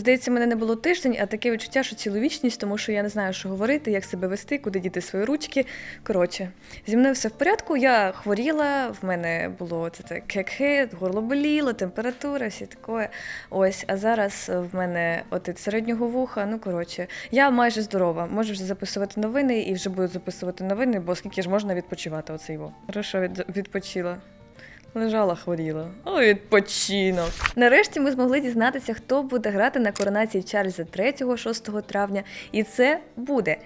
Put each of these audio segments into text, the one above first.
Здається, мене не було тиждень, а таке відчуття, що цілу вічність, тому що я не знаю, що говорити, як себе вести, куди діти свої ручки. Коротше, зі мною все в порядку. Я хворіла, в мене було це те кекхе, горло боліло, температура, всі таке. Ось, а зараз в мене отит середнього вуха. Ну коротше, я майже здорова. Можу вже записувати новини і вже буду записувати новини, бо скільки ж можна відпочивати оцей во. Хорошо, від, відпочила. Лежала, хворіла. О, відпочинок. Нарешті ми змогли дізнатися, хто буде грати на коронації Чарльза 3-6 травня. І це буде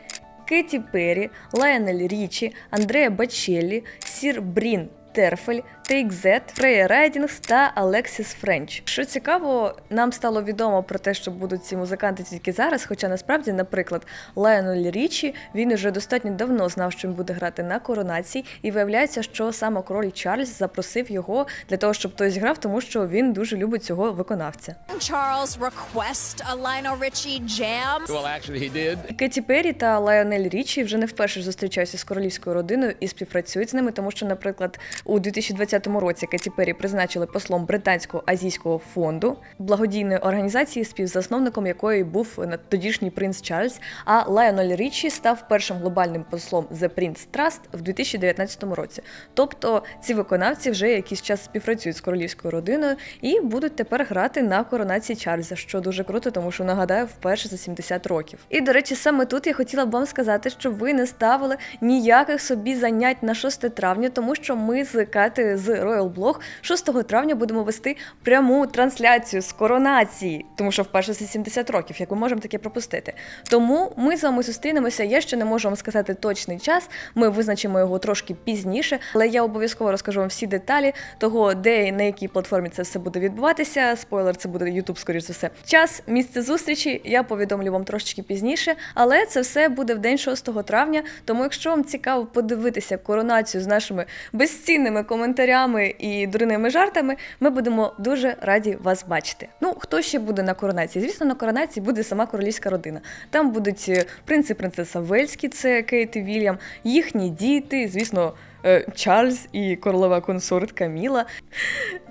Кеті Перрі, Лайонель Річі, Андреа Бачеллі, Сір Брін Терфель, Тейк Зет, Фрея Райдінгс та Алексіс Френч. Що цікаво, нам стало відомо про те, що будуть ці музиканти тільки зараз. Хоча насправді, наприклад, Лайонель Річі він уже достатньо давно знав, що він буде грати на коронації, і виявляється, що саме король Чарльз запросив його для того, щоб той зіграв, тому що він дуже любить цього виконавця. Charles request a Lionel Richie jam. Well, actually, he did. Кеті Перрі та Лайонель Річі вже не вперше зустрічаються з королівською родиною і співпрацюють з ними, тому що, наприклад, у 2020 році Кеті Перрі призначили послом британського азійського фонду благодійної організації, співзасновником якої був тодішній принц Чарльз. А Лайонель Річі став першим глобальним послом The Prince Trust в 2019 році. Тобто ці виконавці вже якийсь час співпрацюють з королівською родиною і будуть тепер грати на коронації Чарльза, що дуже круто, тому що нагадаю, вперше за 70 років. І до речі, саме тут я хотіла б вам сказати, щоб ви не ставили ніяких собі занять на 6 травня, тому що ми з Кати з Royal Blog 6 травня будемо вести пряму трансляцію з коронації, тому що вперше за 70 років, як ми можемо таке пропустити. Тому ми з вами зустрінемося. Я ще не можу вам сказати точний час. Ми визначимо його трошки пізніше, але я обов'язково розкажу вам всі деталі того, де і на якій платформі це все буде відбуватися. Спойлер, це буде YouTube, скоріш за все. Час, місце зустрічі я повідомлю вам трошечки пізніше, але це все буде в день 6 травня. Тому, якщо вам цікаво подивитися коронацію з нашими безцінними коментарями і дурними жартами, ми будемо дуже раді вас бачити. Ну, хто ще буде на коронації? Звісно, на коронації буде сама королівська родина. Там будуть е, принц і принцеса Вельські, це Кейт і Вільям, їхні діти, звісно. Е, Чарльз і королева консорт Каміла.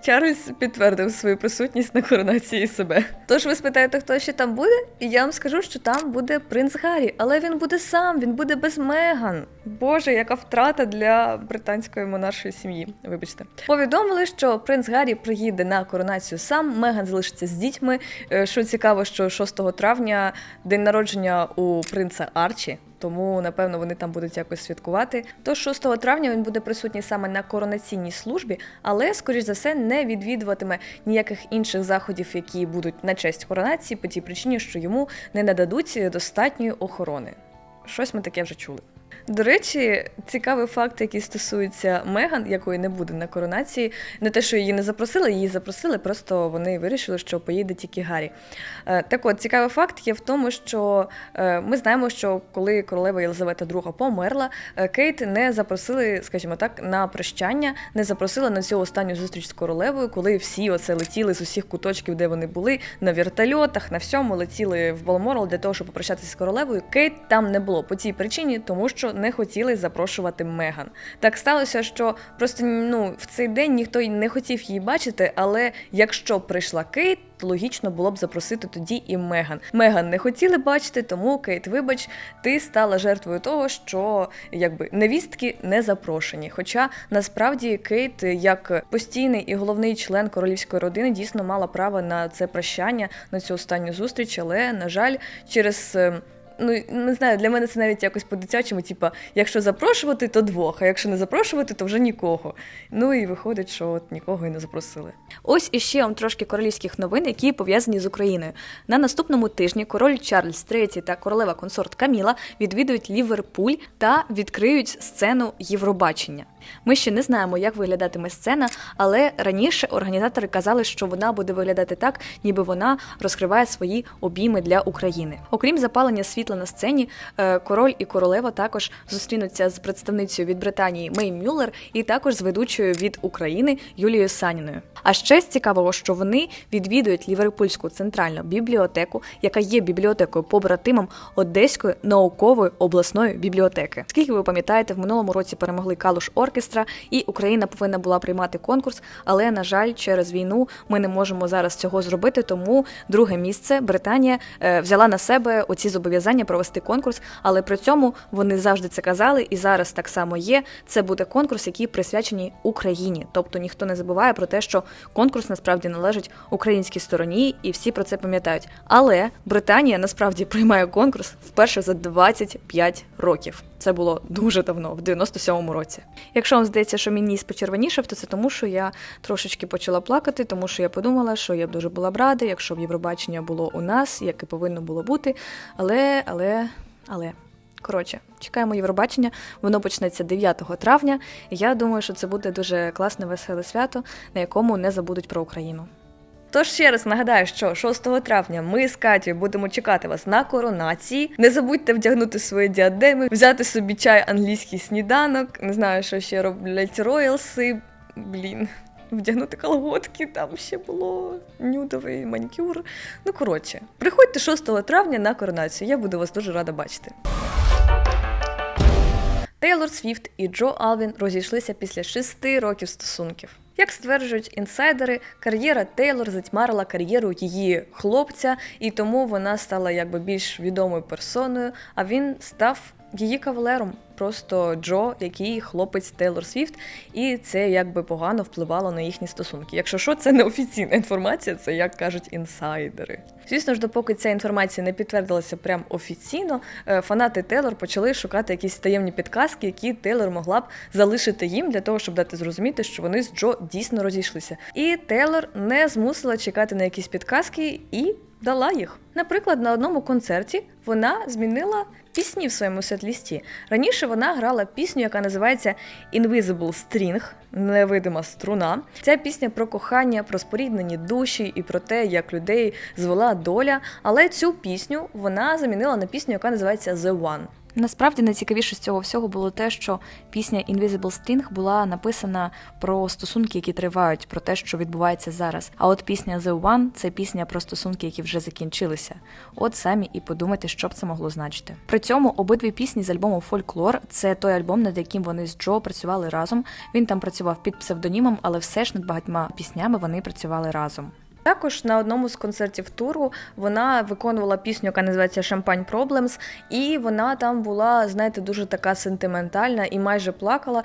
Чарльз підтвердив свою присутність на коронації себе. Тож ви спитаєте, хто ще там буде? І я вам скажу, що там буде принц Гаррі, але він буде сам, він буде без Меган. Боже, яка втрата для британської монаршої сім'ї. Вибачте, повідомили, що принц Гаррі приїде на коронацію сам. Меган залишиться з дітьми. Е, Що цікаво, що 6 травня день народження у принца Арчі. Тому напевно вони там будуть якось святкувати. Тож 6 травня він буде присутній саме на коронаційній службі, але скоріш за все не відвідуватиме ніяких інших заходів, які будуть на честь коронації, по тій причині, що йому не нададуть достатньої охорони. Щось ми таке вже чули. До речі, цікавий факт, який стосується Меган, якої не буде на коронації. Не те, що її не запросили, її запросили, просто вони вирішили, що поїде тільки Гаррі. Е, Так от, цікавий факт є в тому, що е, ми знаємо, що коли королева Єлизавета II померла, е, Кейт не запросили, скажімо так, на прощання, не запросила на цю останню зустріч з королевою, коли всі оце летіли з усіх куточків, де вони були, на вертольотах, на всьому летіли в Балморал для того, щоб попрощатися з королевою. Кейт там не було по тій причині, тому що не хотіли запрошувати Меган. Так сталося, що просто ну в цей день ніхто й не хотів її бачити, але якщо прийшла Кейт. Логічно було б запросити тоді і Меган. Меган не хотіли бачити, тому Кейт, вибач, ти стала жертвою того, що якби невістки не запрошені. Хоча насправді Кейт, як постійний і головний член королівської родини, дійсно мала право на це прощання, на цю останню зустріч, але на жаль, через. Ну, не знаю, для мене це навіть якось по-дитячому, типа, якщо запрошувати, то двох, а якщо не запрошувати, то вже нікого. Ну і виходить, що от нікого і не запросили. Ось іще вам трошки королівських новин, які пов'язані з Україною. На наступному тижні король Чарльз III та королева консорт Каміла відвідують Ліверпуль та відкриють сцену Євробачення. Ми ще не знаємо, як виглядатиме сцена, але раніше організатори казали, що вона буде виглядати так, ніби вона розкриває свої обійми для України. Окрім запалення світла світла на сцені. Е, Король і королева також зустрінуться з представницею від Британії Мей Мюллер і також з ведучою від України Юлією Саніною. А ще з цікавого, що вони відвідують Ліверпульську центральну бібліотеку, яка є бібліотекою побратимом Одеської наукової обласної бібліотеки. Скільки ви пам'ятаєте, в минулому році перемогли Калуш Оркестра, і Україна повинна була приймати конкурс. Але на жаль, через війну ми не можемо зараз цього зробити. Тому друге місце Британія е, взяла на себе оці зобов'язання провести конкурс. Але при цьому вони завжди це казали, і зараз так само є. Це буде конкурс, який присвячений Україні. Тобто ніхто не забуває про те, що конкурс насправді належить українській стороні, і всі про це пам'ятають. Але Британія насправді приймає конкурс вперше за 25 років. Це було дуже давно, в 97-му році. Якщо вам здається, що мій ніс почервонішав, то це тому, що я трошечки почала плакати, тому що я подумала, що я б дуже була б рада, якщо б Євробачення було у нас, як і повинно було бути. Але, але, але. Коротше, чекаємо Євробачення. Воно почнеться 9 травня. І я думаю, що це буде дуже класне, веселе свято, на якому не забудуть про Україну. Тож ще раз нагадаю, що 6 травня ми з Катєю будемо чекати вас на коронації. Не забудьте вдягнути свої діадеми, взяти собі чай англійський сніданок. Не знаю, що ще роблять роялси. Блін. Вдягнути колготки, там ще було нюдовий манікюр. Ну коротше, приходьте 6 травня на коронацію. Я буду вас дуже рада бачити. Тейлор Свіфт і Джо Алвін розійшлися після шести років стосунків. Як стверджують інсайдери, кар'єра Тейлор затьмарила кар'єру її хлопця, і тому вона стала якби більш відомою персоною, а він став її кавалером. Просто Джо, який хлопець Тейлор Свіфт, і це якби погано впливало на їхні стосунки. Якщо що, це не офіційна інформація, це як кажуть інсайдери. Звісно ж, допоки ця інформація не підтвердилася прям офіційно, е, фанати Тейлор почали шукати якісь таємні підказки, які Тейлор могла б залишити їм для того, щоб дати зрозуміти, що вони з Джо дійсно розійшлися. І Тейлор не змусила чекати на якісь підказки і дала їх. Наприклад, на одному концерті вона змінила пісні в своєму сет-лісті. Раніше вона грала пісню, яка називається Invisible String, невидима струна. Ця пісня про кохання, про споріднені душі і про те, як людей звела доля. Але цю пісню вона замінила на пісню, яка називається The One. Насправді найцікавіше з цього всього було те, що пісня Invisible String була написана про стосунки, які тривають, про те, що відбувається зараз. А от пісня The One це пісня про стосунки, які вже закінчилися. От самі і подумайте, що б це могло значити. При цьому обидві пісні з альбому Фольклор це той альбом, над яким вони з Джо працювали разом. Він там працював під псевдонімом, але все ж над багатьма піснями вони працювали разом. Також на одному з концертів туру вона виконувала пісню, яка називається Шампань Проблемс, і вона там була, знаєте, дуже така сентиментальна і майже плакала.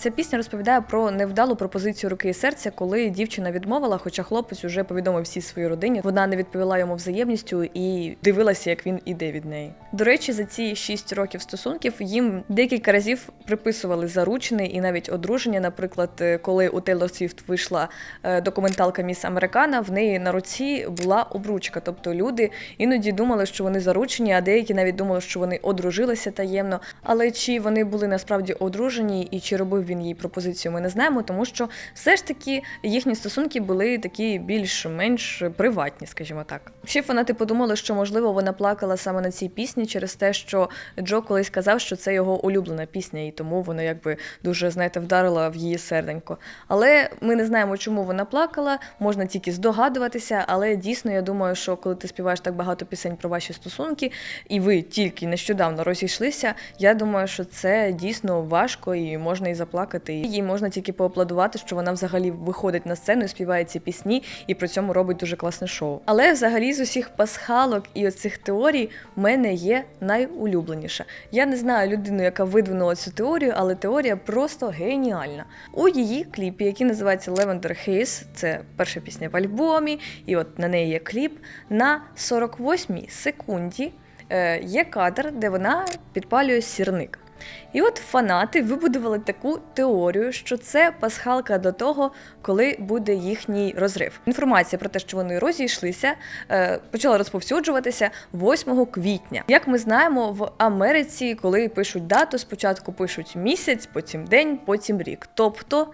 Ця пісня розповідає про невдалу пропозицію руки і серця, коли дівчина відмовила, хоча хлопець уже повідомив всій своїй родині. Вона не відповіла йому взаємністю і дивилася, як він іде від неї. До речі, за ці 6 років стосунків їм декілька разів приписували заручини і навіть одруження. Наприклад, е, коли у Тейлор Свіфт вийшла е, документалка Міс Американа, в неї на руці була обручка. Тобто люди іноді думали, що вони заручені, а деякі навіть думали, що вони одружилися таємно. Але чи вони були насправді одружені і чи робив він їй пропозицію, ми не знаємо, тому що все ж таки їхні стосунки були такі більш-менш приватні, скажімо так. Ще фанати подумали, що можливо вона плакала саме на цій пісні через те, що Джо колись казав, що це його улюблена пісня, і тому вона якби дуже знаєте вдарила в її серденько. Але ми не знаємо, чому вона плакала, можна тільки здогадуватися. Але дійсно я думаю, що коли ти співаєш так багато пісень про ваші стосунки, і ви тільки нещодавно розійшлися, я думаю, що це дійсно важко і можна і заплакати. І їй можна тільки поаплодувати, що вона взагалі виходить на сцену і співає ці пісні, і при цьому робить дуже класне шоу. Але взагалі з усіх пасхалок і оцих теорій в мене є найулюбленіша. Я не знаю людину, яка видвинула цю теорію, але теорія просто геніальна. У її кліпі, який називається Lavender Haze, це перша пісня в альбомі, і от на неї є кліп. На 48-й секунді е, є кадр, де вона підпалює сірник. І от фанати вибудували таку теорію, що це пасхалка до того, коли буде їхній розрив. Інформація про те, що вони розійшлися, е, почала розповсюджуватися 8 квітня. Як ми знаємо, в Америці, коли пишуть дату, спочатку пишуть місяць, потім день, потім рік. Тобто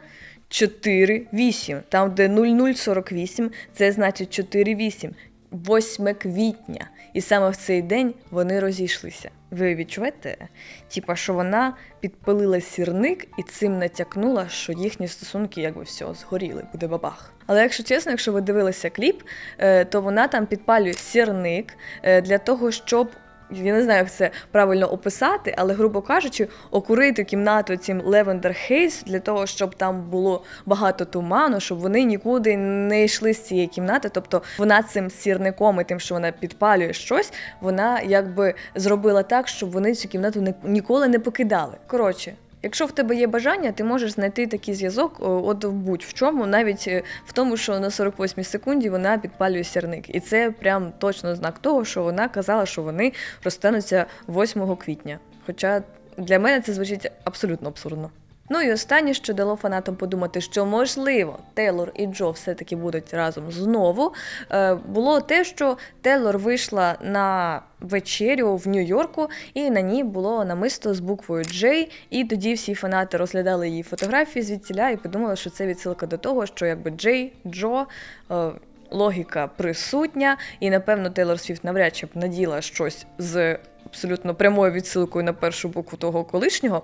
4-8. Там, де 0048, це значить 4-8. 8 квітня. І саме в цей день вони розійшлися. Ви відчуваєте? Типа, що вона підпалила сірник і цим натякнула, що їхні стосунки якби все згоріли, буде бабах. Але якщо чесно, якщо ви дивилися кліп, е, то вона там підпалює сірник е, для того, щоб я не знаю, як це правильно описати, але, грубо кажучи, окурити кімнату цим левендер хейс для того, щоб там було багато туману, щоб вони нікуди не йшли з цієї кімнати. Тобто вона цим сірником і тим, що вона підпалює щось, вона якби зробила так, щоб вони цю кімнату ніколи не покидали. Коротше. Якщо в тебе є бажання, ти можеш знайти такий зв'язок от в будь-в чому, навіть е, в тому, що на 48 секунді вона підпалює сірник. І це прям точно знак того, що вона казала, що вони розстануться 8 квітня. Хоча для мене це звучить абсолютно абсурдно. Ну і останнє, що дало фанатам подумати, що можливо Тейлор і Джо все-таки будуть разом знову, е, було те, що Тейлор вийшла на вечерю в Нью-Йорку, і на ній було намисто з буквою J, і тоді всі фанати розглядали її фотографії звідтіля і подумали, що це відсилка до того, що якби Джей, Джо. е, Логіка присутня, і напевно Тейлор Свіфт навряд чи б наділа щось з абсолютно прямою відсилкою на першу букву того колишнього.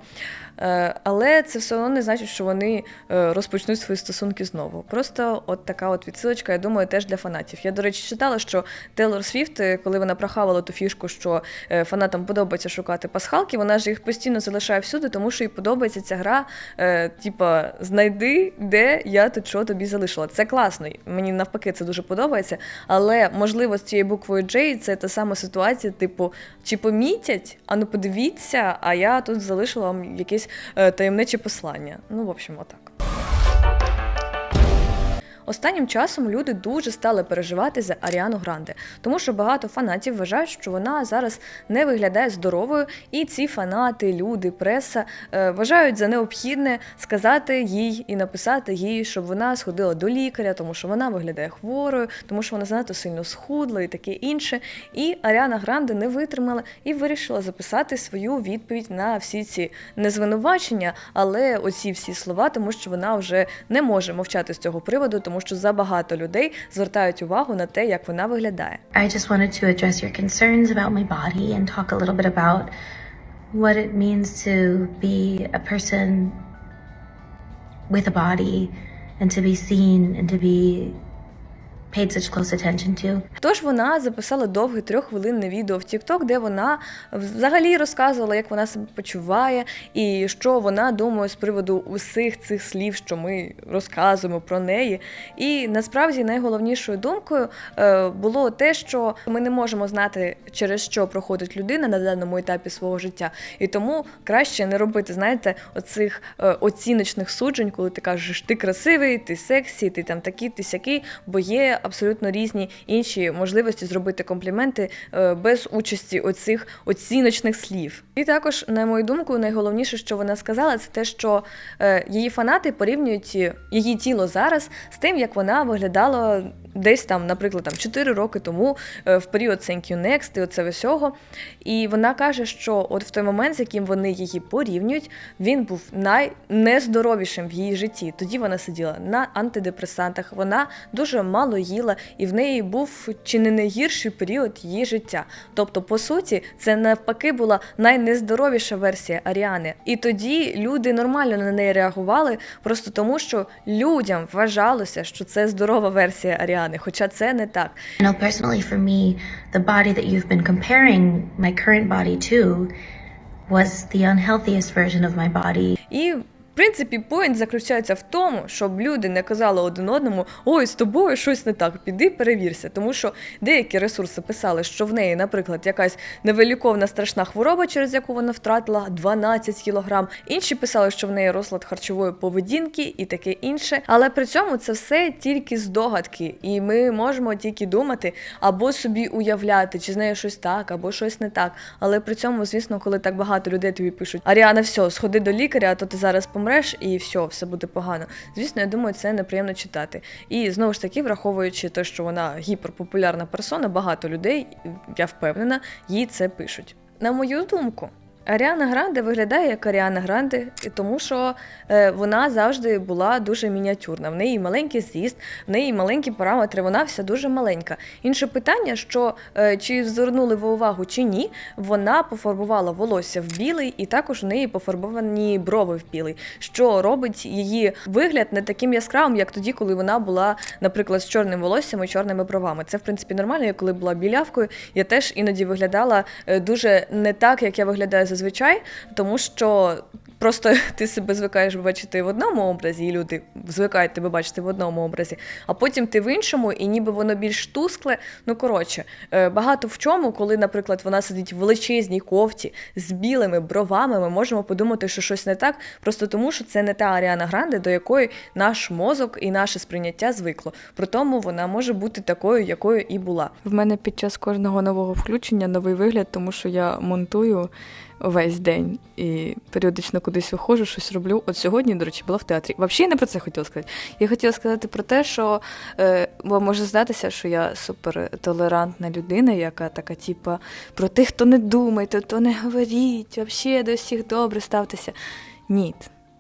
Е, Але це все одно не значить, що вони е, розпочнуть свої стосунки знову. Просто от така от відсилочка, я думаю, теж для фанатів. Я, до речі, читала, що Тейлор Свіфт, е, коли вона прохавала ту фішку, що фанатам подобається шукати пасхалки, вона ж їх постійно залишає всюди, тому що їй подобається ця гра. Типа, знайди, де я тут що тобі залишила. Це класно. Мені навпаки це дуже подобається. Але можливо з цією буквою J це та сама ситуація, типу, чи помітять, а ну подивіться, а я тут залишила вам якесь е, таємниче послання. Ну, в общем, отак. Останнім часом люди дуже стали переживати за Аріану Гранде, тому що багато фанатів вважають, що вона зараз не виглядає здоровою, і ці фанати, люди, преса е, вважають за необхідне сказати їй і написати їй, щоб вона сходила до лікаря, тому що вона виглядає хворою, тому що вона занадто сильно схудла і таке інше. І Аріана Гранде не витримала і вирішила записати свою відповідь на всі ці не звинувачення, але оці всі слова, тому що вона вже не може мовчати з цього приводу, тому що забагато людей звертають увагу на те, як вона виглядає. I just wanted to address your concerns about my body and talk a little bit about what it means to be a person with a body and to be seen and to be paid such close attention to. Тож вона записала довге трьоххвилинне відео в TikTok, де вона взагалі розказувала, як вона себе почуває, і що вона думає з приводу усіх цих слів, що ми розказуємо про неї. І насправді найголовнішою думкою е, було те, що ми не можемо знати, через що проходить людина на даному етапі свого життя, і тому краще не робити, знаєте, оцих е, оціночних суджень, коли ти кажеш, ти красивий, ти сексі, ти там такий, ти сякий, бо є абсолютно різні інші можливості зробити компліменти е, без участі оцих оціночних слів. І також, на мою думку, найголовніше, що вона сказала, це те, що е, її фанати порівнюють її тіло зараз з тим, як вона виглядала десь там, наприклад, там 4 роки тому, е, в період Thank You Next і оце всього. І вона каже, що от в той момент, з яким вони її порівнюють, він був найнездоровішим в її житті. Тоді вона сиділа на антидепресантах, вона дуже мало їла, і в неї був чи не найгірший період її життя. Тобто, по суті, це навпаки була найнездоровіша версія Аріани. І тоді люди нормально на неї реагували, просто тому, що людям вважалося, що це здорова версія Аріани, хоча це не так. I know personally for me, the body that you've been comparing my current body to was the unhealthiest version of my body. І принципі, поінт заключається в тому, щоб люди не казали один одному: ой, з тобою щось не так, піди перевірся. Тому що деякі ресурси писали, що в неї, наприклад, якась невиліковна страшна хвороба, через яку вона втратила 12 кілограм. Інші писали, що в неї розлад харчової поведінки і таке інше. Але при цьому це все тільки здогадки, і ми можемо тільки думати або собі уявляти, чи з нею щось так, або щось не так. Але при цьому, звісно, коли так багато людей тобі пишуть: Аріана, все, сходи до лікаря, а то ти зараз помреш і все, все буде погано. Звісно, я думаю, це неприємно читати. І знову ж таки, враховуючи те, що вона гіперпопулярна персона, багато людей, я впевнена, їй це пишуть. На мою думку. Аріана Гранде виглядає як Аріана Гранде, тому що е, вона завжди була дуже мініатюрна. В неї маленький зріст, в неї маленькі параметри, вона вся дуже маленька. Інше питання, що е, чи звернули ви увагу чи ні, вона пофарбувала волосся в білий, і також у неї пофарбовані брови в білий, що робить її вигляд не таким яскравим, як тоді, коли вона була, наприклад, з чорним волоссям і чорними бровами. Це в принципі нормально. Я коли була білявкою, я теж іноді виглядала е, дуже не так, як я виглядаю зазвичай, тому що. Просто ти себе звикаєш бачити в одному образі, і люди звикають тебе бачити в одному образі, а потім ти в іншому, і ніби воно більш тускле. Ну коротше, е, багато в чому, коли, наприклад, вона сидить в величезній кофті з білими бровами, ми можемо подумати, що щось не так, просто тому, що це не та Аріана Гранде, до якої наш мозок і наше сприйняття звикло. При тому вона може бути такою, якою і була. В мене під час кожного нового включення новий вигляд, тому що я монтую весь день і періодично кудись виходжу, щось роблю. От сьогодні, до речі, була в театрі. Взагалі не про це хотіла сказати. Я хотіла сказати про те, що е, може здатися, що я супертолерантна людина, яка така, типа, про тих, хто не думайте, то не говоріть, взагалі до всіх добре ставтеся. Ні.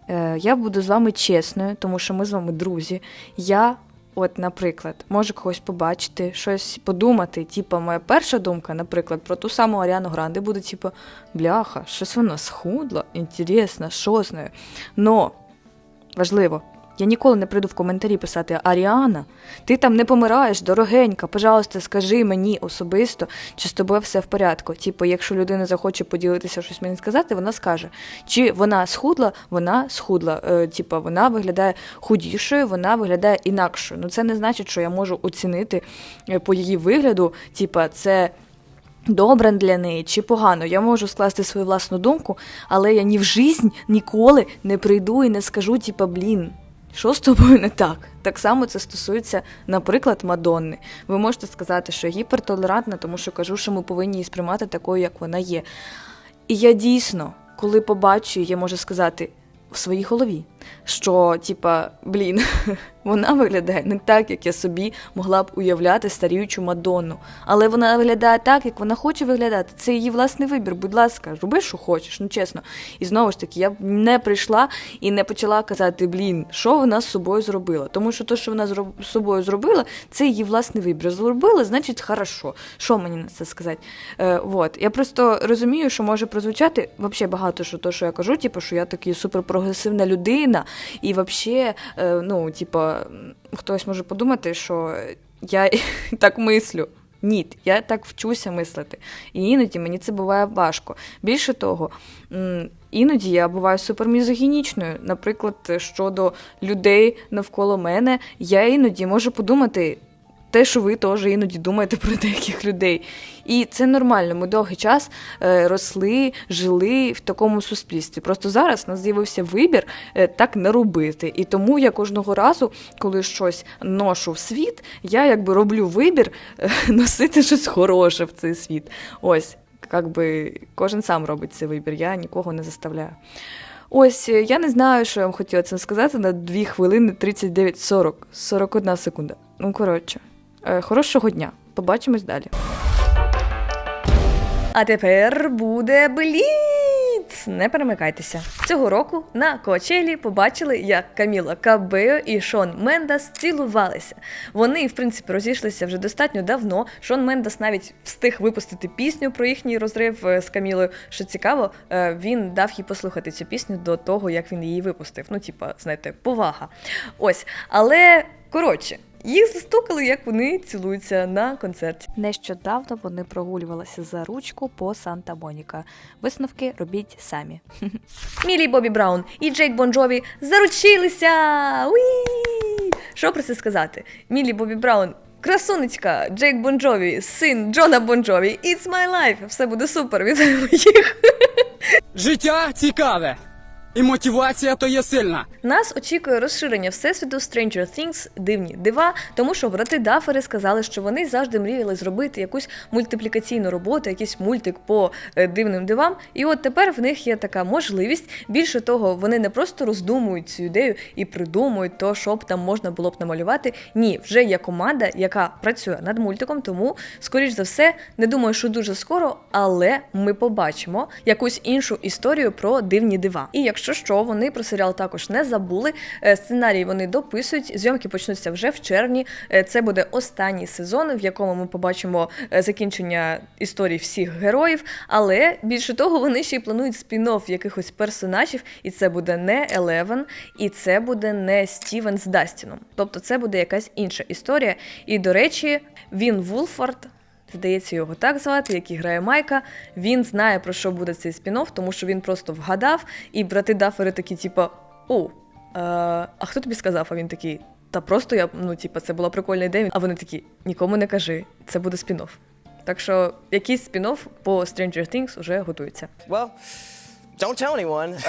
Е, я буду з вами чесною, тому що ми з вами друзі. Я От, наприклад, може когось побачити, щось подумати. Типа, моя перша думка, наприклад, про ту саму Аріану Гранде буде, типу, бляха, щось вона схудла, інтересно, що з нею. Но важливо, я ніколи не прийду в коментарі писати Аріана, ти там не помираєш, дорогенька, пожалуйста, скажи мені особисто, чи з тобою все в порядку. Типу, якщо людина захоче поділитися щось мені сказати, вона скаже. Чи вона схудла, вона схудла. Е, типу, вона виглядає худішою, вона виглядає інакшою. Ну це не значить, що я можу оцінити е, по її вигляду, типа, це. Добре для неї чи погано, я можу скласти свою власну думку, але я ні в жизнь ніколи не прийду і не скажу, типа, блін, що з тобою не так? Так само це стосується, наприклад, Мадонни. Ви можете сказати, що гіпертолерантна, тому що кажу, що ми повинні її сприймати такою, як вона є. І я дійсно, коли побачу, я можу сказати в своїй голові, що, типа, блін, вона виглядає не так, як я собі могла б уявляти старіючу Мадонну. Але вона виглядає так, як вона хоче виглядати. Це її власний вибір. Будь ласка, роби, що хочеш, ну чесно. І знову ж таки, я б не прийшла і не почала казати, блін, що вона з собою зробила. Тому що те, що вона з собою зробила, це її власний вибір. Зробила, значить, хорошо. Що мені на це сказати? Е, вот. Я просто розумію, що може прозвучати взагалі багато що то, що я кажу, типу, що я такий суперпрогресивна людина, і взагалі, е, ну, типа, хтось може подумати, що я так мислю. Ні, я так вчуся мислити. І іноді мені це буває важко. Більше того, іноді я буваю супермізогінічною. Наприклад, щодо людей навколо мене, я іноді можу подумати. Те, що ви теж іноді думаєте про деяких людей. І це нормально. Ми довгий час е, росли, жили в такому суспільстві. Просто зараз у нас з'явився вибір е, так не робити. І тому я кожного разу, коли щось ношу в світ, я якби роблю вибір е, носити щось хороше в цей світ. Ось, як би кожен сам робить цей вибір, я нікого не заставляю. Ось, я не знаю, що я вам хотіла цим сказати на 2 хвилини 39 40, 41 секунда. Ну, коротше, хорошого дня. Побачимось далі. А тепер буде бліц! Не перемикайтеся. Цього року на Коачелі побачили, як Каміла Кабео і Шон Мендас цілувалися. Вони, в принципі, розійшлися вже достатньо давно. Шон Мендас навіть встиг випустити пісню про їхній розрив е, з Камілою. Що цікаво, е, він дав їй послухати цю пісню до того, як він її випустив. Ну, типа, знаєте, повага. Ось, але коротше. Їх застукали, як вони цілуються на концерті. Нещодавно вони прогулювалися за ручку по Санта-Моніка. Висновки робіть самі. Мілі Бобі Браун і Джейк Бонджові заручилися. Уї! Що про це сказати? Мілі Бобі Браун. Красунечка, Джейк Бонджові, син Джона Бонджові. It's my life. Все буде супер. Вітаємо їх. Життя цікаве. І мотивація то є сильна. Нас очікує розширення всесвіту Stranger Things дивні дива, тому що брати Дафери сказали, що вони завжди мріяли зробити якусь мультиплікаційну роботу, якийсь мультик по е, дивним дивам. І от тепер в них є така можливість. Більше того, вони не просто роздумують цю ідею і придумують то, що б там можна було б намалювати. Ні, вже є команда, яка працює над мультиком, тому, скоріш за все, не думаю, що дуже скоро, але ми побачимо якусь іншу історію про дивні дива. І якщо що, вони про серіал також не забули. Е, Сценарій вони дописують. Зйомки почнуться вже в червні. Е, Це буде останній сезон, в якому ми побачимо е, закінчення історій всіх героїв. Але більше того, вони ще й планують спін-офф якихось персонажів, і це буде не Елевен, і це буде не Стівен з Дастіном. Тобто це буде якась інша історія. І до речі, він Вулфорд. Здається, його так звати, який грає Майка. Він знає про що буде цей спін-офф, тому що він просто вгадав, і брати Дафери такі, типа, о, е, а хто тобі сказав? А він такий, та просто я, ну, типа, це була прикольна ідея. А вони такі, нікому не кажи, це буде спін-офф. Так що якийсь спін-офф по Stranger Things вже готується. Well, don't tell anyone.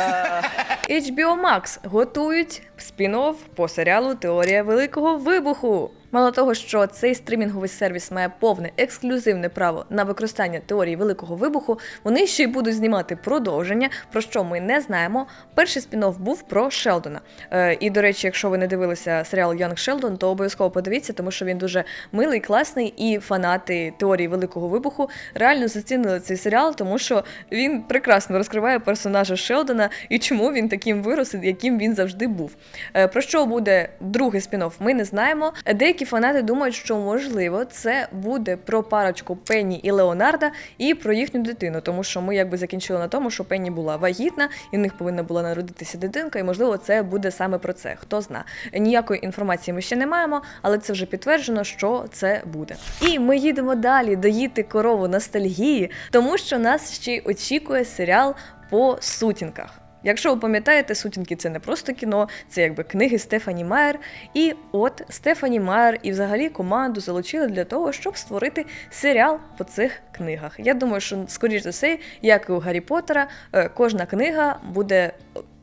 Uh, HBO Max готують спін-офф по серіалу Теорія Великого Вибуху. Мало того, що цей стрімінговий сервіс має повне ексклюзивне право на використання теорії великого вибуху, вони ще й будуть знімати продовження, про що ми не знаємо. Перший спін-офф був про Шелдона. Е, і, до речі, якщо ви не дивилися серіал Янг Шелдон, то обов'язково подивіться, тому що він дуже милий, класний, і фанати теорії великого вибуху реально зацінили цей серіал, тому що він прекрасно розкриває персонажа Шелдона і чому він таким вирос, яким він завжди був. Е, Про що буде другий спін-офф, ми не знаємо. Деякі фанати думають, що можливо це буде про парочку Пенні і Леонарда і про їхню дитину, тому що ми якби закінчили на тому, що Пенні була вагітна, і в них повинна була народитися дитинка, і можливо це буде саме про це. Хто зна. Ніякої інформації ми ще не маємо, але це вже підтверджено, що це буде. І ми їдемо далі доїти корову ностальгії, тому що нас ще й очікує серіал по сутінках. Якщо ви пам'ятаєте, сутінки це не просто кіно, це якби книги Стефані Майер. І от Стефані Майер і взагалі команду залучили для того, щоб створити серіал по цих книгах. Я думаю, що скоріш за все, як і у Гаррі Поттера, е, кожна книга буде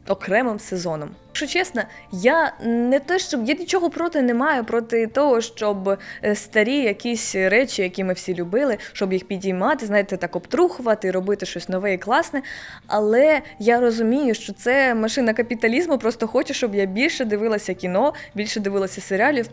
окремим сезоном. Якщо чесно, я не те, щоб я нічого проти не маю проти того, щоб е, старі якісь речі, які ми всі любили, щоб їх підіймати, знаєте, так обтрухувати, робити щось нове і класне. Але я розумію, що це машина капіталізму просто хоче, щоб я більше дивилася кіно, більше дивилася серіалів,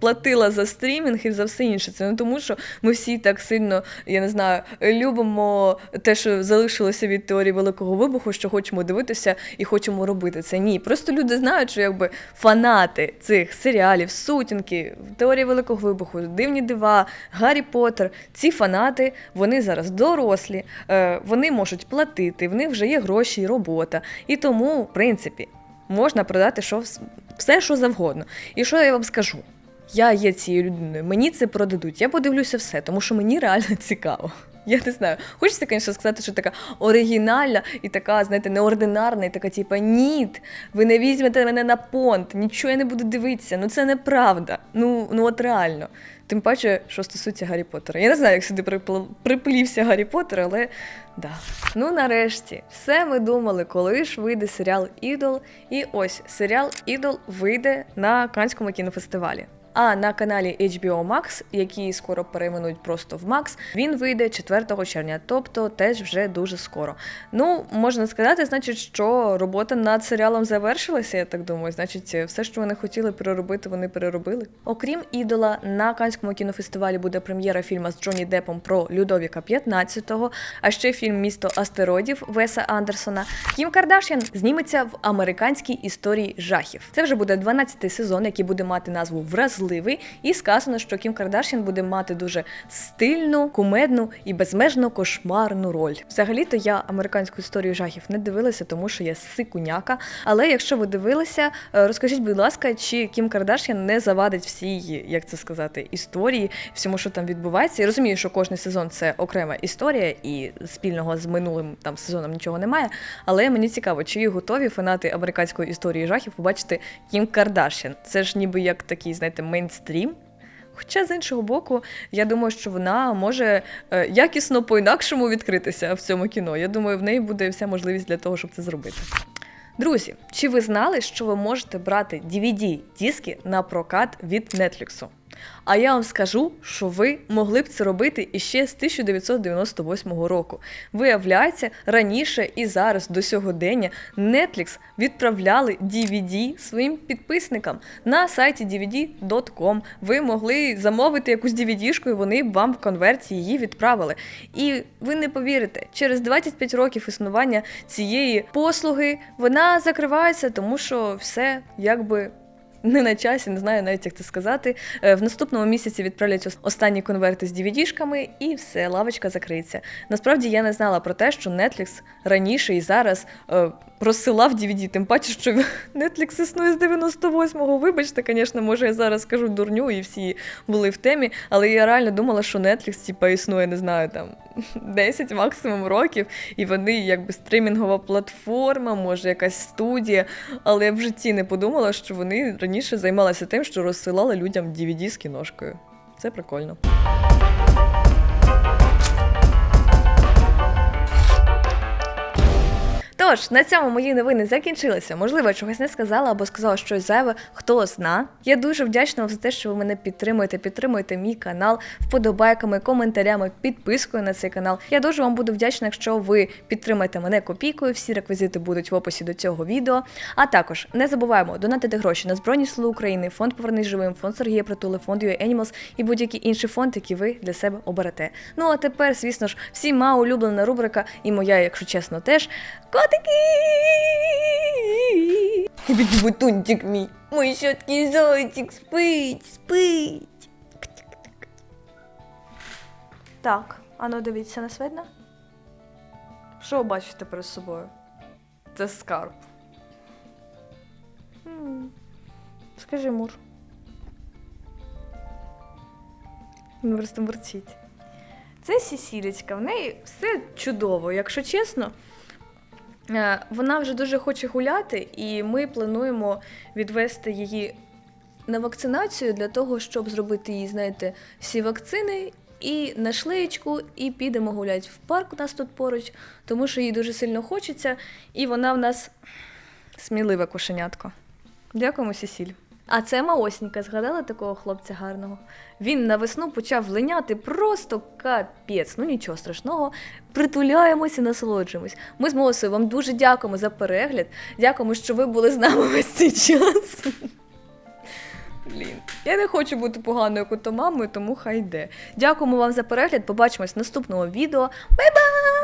платила за стрімінг і за все інше. Це не тому, що ми всі так сильно, я не знаю, любимо те, що залишилося від теорії великого вибуху, що хочемо дивитися і хочемо робити це. Ні, просто люди знають, що якби фанати цих серіалів, сутінки, теорії великого вибуху, дивні дива, Гаррі Поттер, ці фанати, вони зараз дорослі, е, вони можуть платити, в них вже є гроші і робота. І тому, в принципі, можна продати що, все, що завгодно. І що я вам скажу? Я є цією людиною, мені це продадуть. Я подивлюся все, тому що мені реально цікаво. Я не знаю. Хочеться, звісно, сказати, що така оригінальна і така, знаєте, неординарна, і така, типа, ні, ви не візьмете мене на понт, нічого я не буду дивитися. Ну це неправда. Ну, ну от реально. Тим паче, що стосується Гаррі Поттера. Я не знаю, як сюди припл- приплівся Гаррі Поттер, але да. Ну нарешті, все ми думали, коли ж вийде серіал Ідол. І ось серіал Ідол вийде на Канському кінофестивалі. А на каналі HBO Max, який скоро перейменують просто в Max, він вийде 4 червня, тобто теж вже дуже скоро. Ну, можна сказати, значить, що робота над серіалом завершилася, я так думаю. Значить, все, що вони хотіли переробити, вони переробили. Окрім ідола, на Канському кінофестивалі буде прем'єра фільму з Джонні Деппом про Людовіка 15-го, а ще фільм Місто астероїдів Веса Андерсона. Кім Кардашян зніметься в американській історії жахів. Це вже буде 12-й сезон, який буде мати назву Вразливий. І сказано, що Кім Кардашян буде мати дуже стильну, кумедну і безмежно кошмарну роль. Взагалі-то я американську історію жахів не дивилася, тому що я сикуняка. Але якщо ви дивилися, е, розкажіть, будь ласка, чи Кім Кардашян не завадить всій, як це сказати, історії, всьому, що там відбувається. Я розумію, що кожен сезон це окрема історія, і спільного з минулим там сезоном нічого немає. Але мені цікаво, чи готові фанати американської історії жахів побачити Кім Кардашян. Це ж ніби як такий, знаєте, мейнстрім. Хоча з іншого боку, я думаю, що вона може е, якісно по-інакшому відкритися в цьому кіно. Я думаю, в неї буде вся можливість для того, щоб це зробити. Друзі, чи ви знали, що ви можете брати DVD-диски на прокат від Netflix? А я вам скажу, що ви могли б це робити іще з 1998 року. Виявляється, раніше і зараз до сьогодення Netflix відправляли DVD своїм підписникам на сайті dvd.com. Ви могли замовити якусь DVD-шку, і вони б вам в конверті її відправили. І ви не повірите, через 25 років існування цієї послуги вона закривається, тому що все якби не на часі, не знаю навіть як це сказати. Е, В наступному місяці відправлять останні конверти з DVD-шками і все, лавочка закриється. Насправді я не знала про те, що Netflix раніше і зараз е, розсилав DVD, тим паче, що Netflix існує з 98-го. Вибачте, звісно, може я зараз скажу дурню і всі були в темі, але я реально думала, що Netflix типа існує, не знаю, там 10 максимум років, і вони якби стрімінгова платформа, може якась студія. Але я в житті не подумала, що вони раніше займалися тим, що розсилали людям DVD з кіношкою. Це прикольно. Тож, на цьому мої новини закінчилися. Можливо, я чогось не сказала або сказала щось зайве, хто зна. Я дуже вдячна вам за те, що ви мене підтримуєте, підтримуєте мій канал вподобайками, коментарями, підпискою на цей канал. Я дуже вам буду вдячна, якщо ви підтримаєте мене копійкою. Всі реквізити будуть в описі до цього відео. А також не забуваємо донатити гроші на Збройні Сили України, фонд Повернись живим, фонд Сергія Притули, фонд UA Animals і будь-який інший фонд, який ви для себе оберете. Ну а тепер, звісно ж, всіма улюблена рубрика, і моя, якщо чесно, теж котики! Бутунчик мій, мій щоткий зайчик, спить, спить. Так, а ну дивіться, нас видно? Що ви бачите перед собою? Це скарб. Скажи, Мур. Він просто мурчить. Це Сісілечка, в неї все чудово, якщо чесно. Е, Вона вже дуже хоче гуляти, і ми плануємо відвести її на вакцинацію для того, щоб зробити їй, знаєте, всі вакцини і на шлеєчку, і підемо гуляти в парк у нас тут поруч, тому що їй дуже сильно хочеться, і вона в нас сміливе кошенятко. Дякуємо, Сісіль. А це Маосніка, згадала такого хлопця гарного? Він на весну почав линяти просто капець. Ну нічого страшного. Притуляємося і насолоджуємось. Ми з Мосою вам дуже дякуємо за перегляд. Дякуємо, що ви були з нами весь цей час. Блін, я не хочу бути поганою котомамою, тому хай йде. Дякуємо вам за перегляд. Побачимось в наступному відео. Бай-бай!